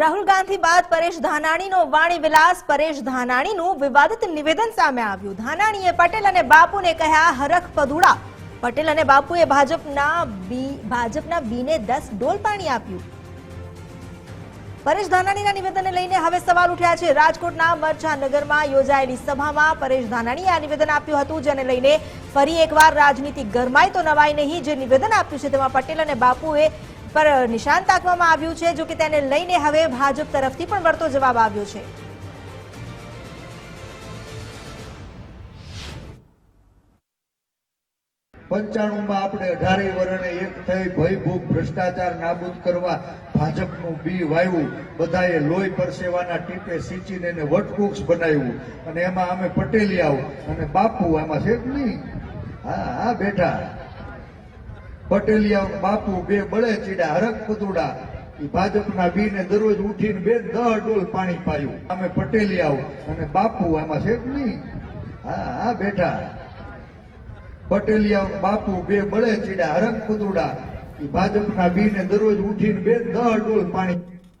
રાહુલ ગાંધી બાદ પરેશ ધાનાણીનો વાણી વિલાસ. પરેશ ધાનાણીનું વિવાદિત નિવેદન સામે આવ્યું. ધાનાણીએ પટેલ અને બાપુને કહ્યા, હરખ પદુડા પટેલ અને બાપુએ ભાજપના બી, ભાજપના બીને દસ ડોલ પાણી આપ્યું. પરેશ ધાનાણીના નિવેદનને લઈને હવે સવાલ ઉઠ્યા છે. રાજકોટના મરચાનગરમાં યોજાયેલી સભામાં પરેશ ધાનાણીએ આ નિવેદન આપ્યું હતું, જેને લઈને ફરી એકવાર રાજનીતિ ગરમાય તો નવાય નહીં. જે નિવેદન આપ્યું છે તેમાં પટેલ અને બાપુએ પર નિશાન તાકવામાં આવ્યું છે, જો તેને લઈને હવે ભાજપ તરફથી પણ વળતો જવાબ આવ્યો છે. પંચાણુંમાં આપણે અઢારે વર્ણે એક થઈ ભયભૂખ ભ્રષ્ટાચાર નાબૂદ કરવા ભાજપનું બી વાયવું બધાએ લોહી પરસેવાના ટીપે સિંચીને એને વટવૃક્ષ બનાવ્યું. અને એમાં અમે પટેલિયાઓ અને બાપુ આમાં છે નહીં? હા હા બેઠા પટેલિયાઓ ને બાપુ, બે બળે ચીડા હરક પતુડા ભાજપના બીને દરરોજ ઉઠીને બે દહ ડોલ પાણી પાયું. અમે પટેલિયાઓ અને બાપુ આમાં છે નહીં? હા બેઠા પટેલિયા, બાપુ, બે બળે ચીડા હરક પતુડા ઈ ભાજપના બીને દરરોજ ઉઠીને બે દહ ડોલ પાણી